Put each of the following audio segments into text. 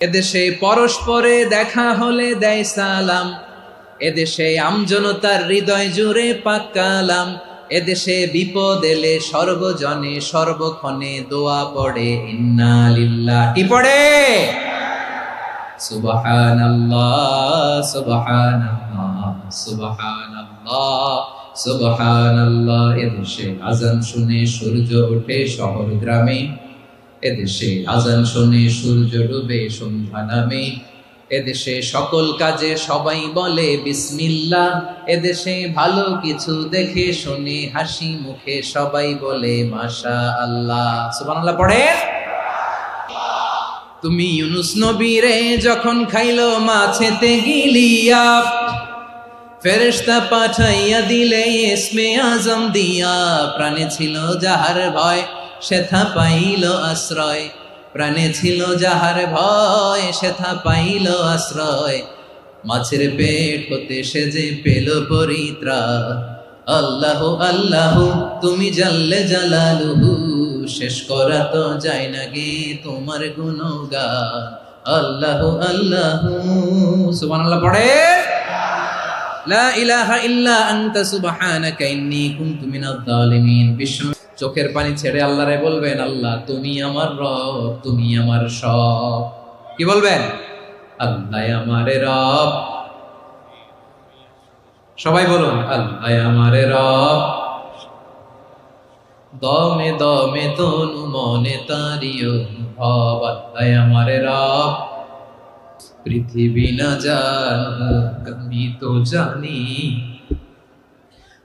এদেশে পরস্পরে দেখা হলে দেয় সালাম। এদেশে আমজনতার হৃদয় জুড়ে পাকালাম এদেশে বিপদ এলে সর্বজনে সর্বক্ষণে দোয়া পড়ে, ইন্না লিল্লাহ। কি পড়ে? সুবহানাল্লাহ সুবহানাল্লাহ সুবহানাল্লাহ সুবহানাল্লাহ। এদেশে আজান শুনে সূর্য ওঠে শহর গ্রামে। এদেশে আজান শুনে, সূর্য ডুবে, সন্ধ্যা নামে। এদেশে সকল কাজে সবাই বলে, বিসমিল্লাহ। এদেশে ভালো কিছু দেখে, শুনে, হাসি মুখে সবাই বলে মাশা আল্লাহ সুবহানাল্লাহ পড়ে তুমি ইউনুস নবীরে যখন খাইলো মাছেতে গিলিয়া ফেরেশতা পাঠাইয়া দিলে, ইসমে আজম দিয়া, প্রাণে ছিল যাহার ভয়। সেথা পাইল আশ্রয়। প্রাণে ছিল যাহার ভয়, সেথা পাইল আশ্রয়। মাছের পেট হতে সে যে পেল পরিত্রা আল্লাহ আল্লাহ, তুমি জাল্লে জালালুহু, শেষ করা তো যায় না গে তোমার গুণগান। আল্লাহ আল্লাহ। সুবহানাল্লাহ পড়ে। লা ইলাহা ইল্লা আনতা সুবহানাকা ইন্নী কুনতু মিনাজ জালিমিন বিশ্ব চোখের পানি ছেড়ে আল্লাহরে বলবেন, আল্লাহ, তুমি আমার রব, তুমি আমার সব। কি বলবেন? আল্লাহ আমারে রব। সবাই বলুন, আল্লাহ আমারে রব। দমে দমে তনু মনে তারিও ভব আল্লাহ আমারে রব। পৃথিবী না আমি তো জানি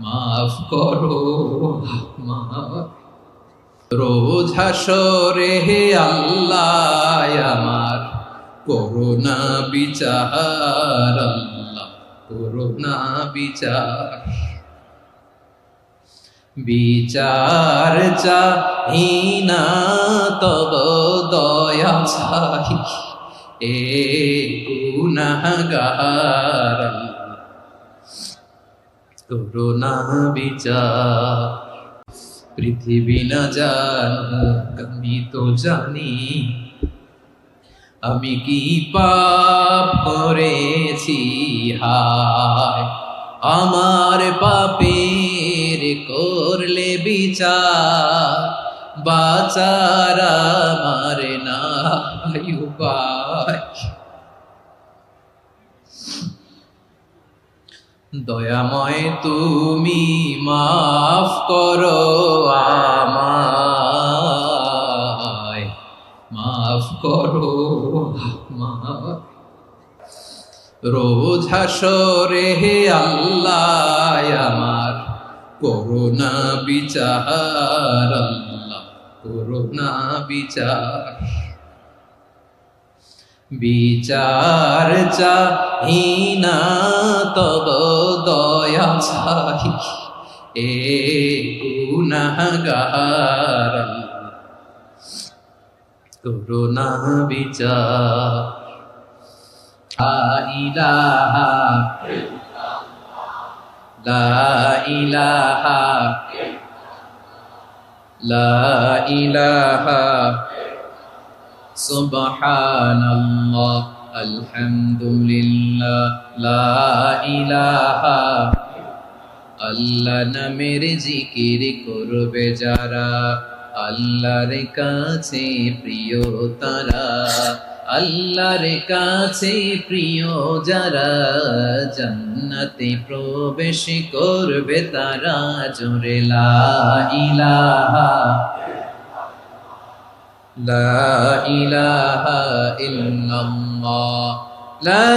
মাফ করো। রোজ হাসরে হে আল্লাহ, আমার করোনা বিচার, আল্লাহ করোনা বিচার। বিচার চাহিনা তব দয়া চাহি। এ বিচার। পৃথিবী না আমি তো জানি। আমি কি পাপ করেছি? হায়, আমার পাপের করলে বিচার। বাচার আমার না উপায়। দয়াময় তুমি মাফ করো আমায়। মাফ করো রোজ হাসরে হে আল্লাহ আমার করোনা বিচার, আল্লাহ করোনা বিচার। বিচার চাহিনা তব দয়া চাহি এ গুনাগার করোনা বিচার। ইলাহা লা ইলাহা লা ইলাহা সুবহানাল্লাহ, আলহামদুলিল্লাহ, লা ইলাহা আল্লাহ নামের জিকির করবে যারা, আল্লাহর কাছে প্রিয় তারা, আল্লাহর কাছে প্রিয় যারা, জান্নাতে প্রবেশ করবে তারা, জোরে লা লা ইলাহা إلا লা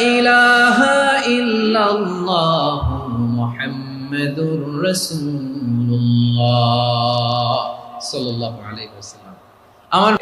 ইলাহা رسول الله صلى الله عليه وسلم আমার